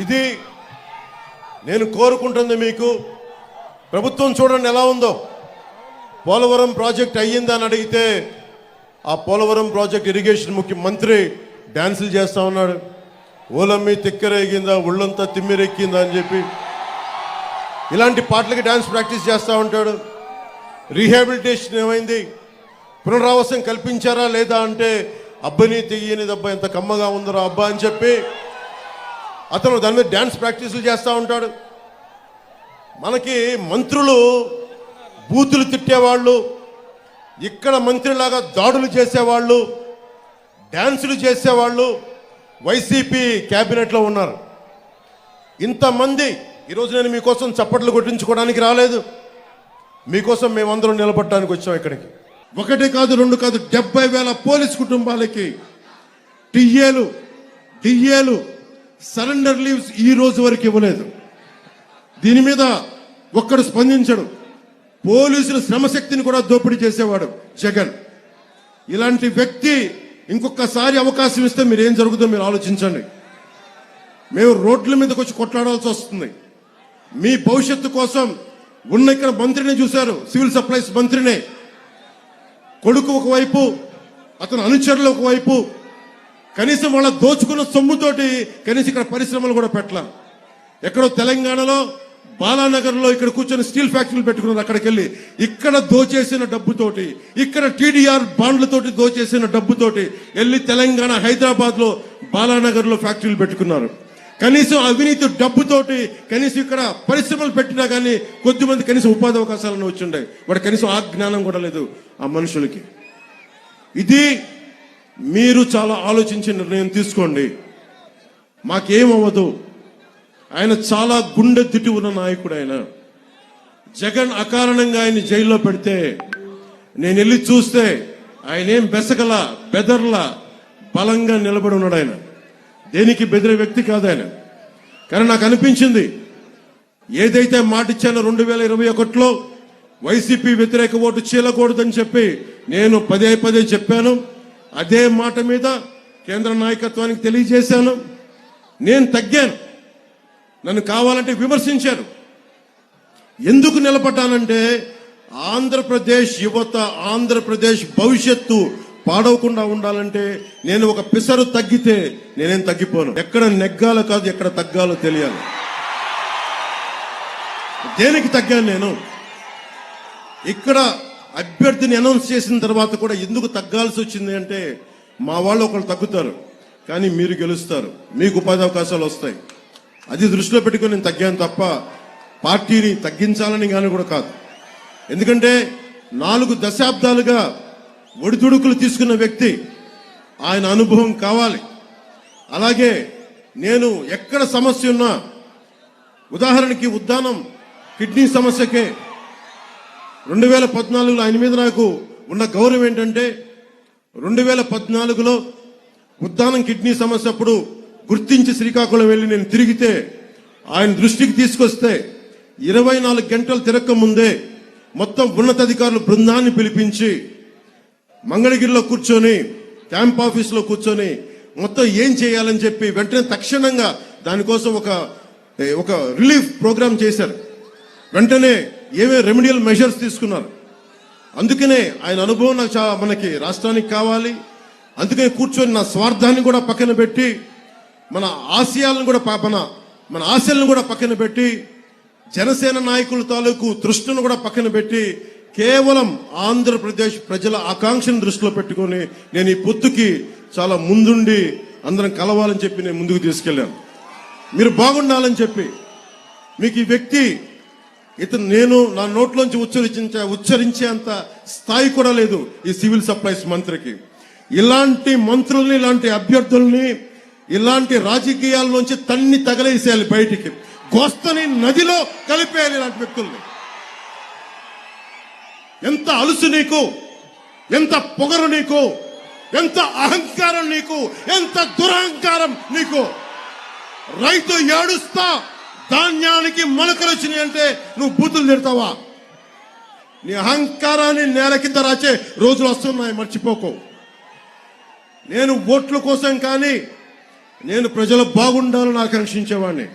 ఇది నేను కోరుకుంటుంది మీకు. ప్రభుత్వం చూడండి ఎలా ఉందో. పోలవరం ప్రాజెక్ట్ అయ్యిందా అని అడిగితే ఆ పోలవరం ప్రాజెక్ట్ ఇరిగేషన్ ముఖ్యమంత్రి డ్యాన్సులు చేస్తా ఉన్నాడు. ఓలమ్మి తిక్కరేగిందా ఒళ్ళంతా తిమ్మిరెక్కిందా అని చెప్పి. ఇలాంటి పాటలకి డ్యాన్స్ ప్రాక్టీస్ చేస్తూ ఉంటాడు. రీహాబిలిటేషన్ ఏమైంది? పునరావాసం కల్పించారా లేదా అంటే అబ్బని తెయ్యని దెబ్బ ఎంత కమ్మగా ఉందరా అబ్బా అని చెప్పి అతను దాని మీద డ్యాన్స్ ప్రాక్టీసులు చేస్తూ ఉంటాడు. మనకి మంత్రులు బూతులు తిట్టేవాళ్ళు ఇక్కడ మంత్రిలాగా దాడులు చేసేవాళ్ళు డ్యాన్సులు చేసేవాళ్ళు వైసీపీ క్యాబినెట్లో ఉన్నారు. ఇంతమంది ఈరోజు నేను మీకోసం చప్పట్లు కొట్టించుకోవడానికి రాలేదు. మీకోసం మేమందరం నిలబడటానికి వచ్చాం ఇక్కడికి. ఒకటి కాదు రెండు కాదు డెబ్బై వేల పోలీస్ కుటుంబాలకి టిఏలు డిఏలు సరెండర్ లీవ్స్ ఈ రోజు వరకు ఇవ్వలేదు. దీని మీద ఒక్కడు స్పందించడు. పోలీసుల శ్రమశక్తిని కూడా దోపిడీ చేసేవాడు జగన్. ఇలాంటి వ్యక్తి ఇంకొకసారి అవకాశం ఇస్తే మీరు ఏం జరుగుతుందో మీరు ఆలోచించండి. మేము రోడ్ల మీదకి వచ్చి కొట్లాడాల్సి వస్తుంది. మీ భవిష్యత్తు కోసం ఉన్న ఇక్కడ మంత్రిని చూశారు సివిల్ సప్లైస్ మంత్రినే. కొడుకు ఒకవైపు అతని అనుచరులు ఒకవైపు కనీసం వాళ్ళ దోచుకున్న సొమ్ముతోటి కనీసం ఇక్కడ పరిశ్రమలు కూడా పెట్టాల. ఎక్కడో తెలంగాణలో బాలానగర్లో ఇక్కడ కూర్చొని స్టీల్ ఫ్యాక్టరీలు పెట్టుకున్నారు అక్కడికి వెళ్ళి ఇక్కడ దోచేసిన డబ్బుతోటి ఇక్కడ టీడీఆర్ బాండ్లతోటి దోచేసిన డబ్బుతోటి వెళ్ళి తెలంగాణ హైదరాబాద్లో బాలానగర్లో ఫ్యాక్టరీలు పెట్టుకున్నారు. కనీసం అవినీతి డబ్బుతోటి కనీసం ఇక్కడ పరిశ్రమలు పెట్టినా కానీ కొద్దిమంది కనీసం ఉపాధి అవకాశాలను వచ్చిండే. వాడు కనీసం ఆ జ్ఞానం కూడా లేదు ఆ మనుషులకి. ఇది మీరు చాలా ఆలోచించి నిర్ణయం తీసుకోండి. మాకేమవ్వదు. ఆయన చాలా గుండె తిట్టి ఉన్న నాయకుడు ఆయన జగన్ అకారణంగా ఆయన జైల్లో పెడితే నేను వెళ్ళి చూస్తే ఆయన ఏం బెసగల బెదర్ల బలంగా నిలబడి ఉన్నాడు ఆయన. దేనికి బెదిరే వ్యక్తి కాదు ఆయన. కానీ నాకు అనిపించింది ఏదైతే మాటిచ్చానో రెండు వేల ఇరవై ఒకటిలో వైసీపీ వ్యతిరేక ఓటు చీలకూడదని చెప్పి నేను పదే పదే చెప్పాను. అదే మాట మీద కేంద్ర నాయకత్వానికి తెలియజేశాను. నేను తగ్గాను. నన్ను కావాలంటే విమర్శించారు. ఎందుకు నిలబడ్డానంటే ఆంధ్రప్రదేశ్ యువత ఆంధ్రప్రదేశ్ భవిష్యత్తు పాడవకుండా ఉండాలంటే నేను ఒక పిసరు తగ్గితే నేనేం తగ్గిపోను. ఎక్కడ నెగ్గాలో కాదు ఎక్కడ తగ్గాలో తెలియాలి. దేనికి తగ్గాను నేను? ఇక్కడ అభ్యర్థిని అనౌన్స్ చేసిన తర్వాత కూడా ఎందుకు తగ్గాల్సి వచ్చింది అంటే మా వాళ్ళు ఒకళ్ళు తగ్గుతారు. కానీ మీరు గెలుస్తారు. మీకు ఉపాధి అవకాశాలు వస్తాయి. అది దృష్టిలో పెట్టుకొని నేను తగ్గాను తప్ప పార్టీని తగ్గించాలని కానీ కూడా కాదు. ఎందుకంటే నాలుగు దశాబ్దాలుగా ఒడిదుడుకులు తీసుకున్న వ్యక్తి ఆయన అనుభవం కావాలి. అలాగే నేను ఎక్కడ సమస్య ఉన్నా ఉదాహరణకి ఉద్దానం కిడ్నీ సమస్యకే రెండు వేల పద్నాలుగులో ఆయన మీద నాకు ఉన్న గౌరవం ఏంటంటే రెండు వేల పద్నాలుగులో ఉద్దానం కిడ్నీ సమస్య అప్పుడు గుర్తించి శ్రీకాకుళం వెళ్ళి నేను తిరిగితే ఆయన దృష్టికి తీసుకొస్తే ఇరవై నాలుగు గంటలు తిరక్క ముందే మొత్తం ఉన్నతాధికారులు బృందాన్ని పిలిపించి మంగళగిరిలో కూర్చొని క్యాంప్ ఆఫీస్లో కూర్చొని మొత్తం ఏం చేయాలని చెప్పి వెంటనే తక్షణంగా దానికోసం ఒక ఒక రిలీఫ్ ప్రోగ్రామ్ చేశారు. వెంటనే ఏమే రెమెడియల్ మెజర్స్ తీసుకున్నారు? అందుకనే ఆయన అనుభవం నాకు చాలా మనకి రాష్ట్రానికి కావాలి. అందుకని కూర్చొని నా స్వార్థాన్ని కూడా పక్కన పెట్టి మన ఆశయాలను కూడా మన మన ఆశలను కూడా పక్కన పెట్టి జనసేన నాయకుల తాలూకు తృష్ణను కూడా పక్కన పెట్టి కేవలం ఆంధ్రప్రదేశ్ ప్రజల ఆకాంక్షను దృష్టిలో పెట్టుకొని నేను ఈ పొత్తుకి చాలా ముందుండి అందరం కలవాలని చెప్పి నేను ముందుకు తీసుకెళ్ళాను. మీరు బాగుండాలని చెప్పి మీకు ఈ వ్యక్తి ఇతను నేను నా నోట్లోంచి ఉచ్చరించ ఉచ్చరించేంత స్థాయి కూడా లేదు ఈ సివిల్ సప్లైస్ మంత్రికి. ఇలాంటి మంత్రుల్ని ఇలాంటి అభ్యర్థుల్ని ఇలాంటి రాజకీయాల నుంచి తన్ని తగలేసేయాలి బయటికి. గోస్తని నదిలో కలిపేయాలి ఇలాంటి వ్యక్తుల్ని. ఎంత అలుసు నీకు ఎంత పొగరు నీకు ఎంత అహంకారం నీకు ఎంత దురహంకారం నీకు. రైతు ఏడుస్తా ధాన్యానికి మొలకలు వచ్చినాయి అంటే నువ్వు బూతులు తిడతావా? నీ అహంకారాన్ని నేల కింద రాచే రోజులు వస్తున్నాయి మర్చిపోకు. నేను ఓట్ల కోసం కానీ నేను ప్రజలు బాగుండాలని ఆకాంక్షించేవాడిని.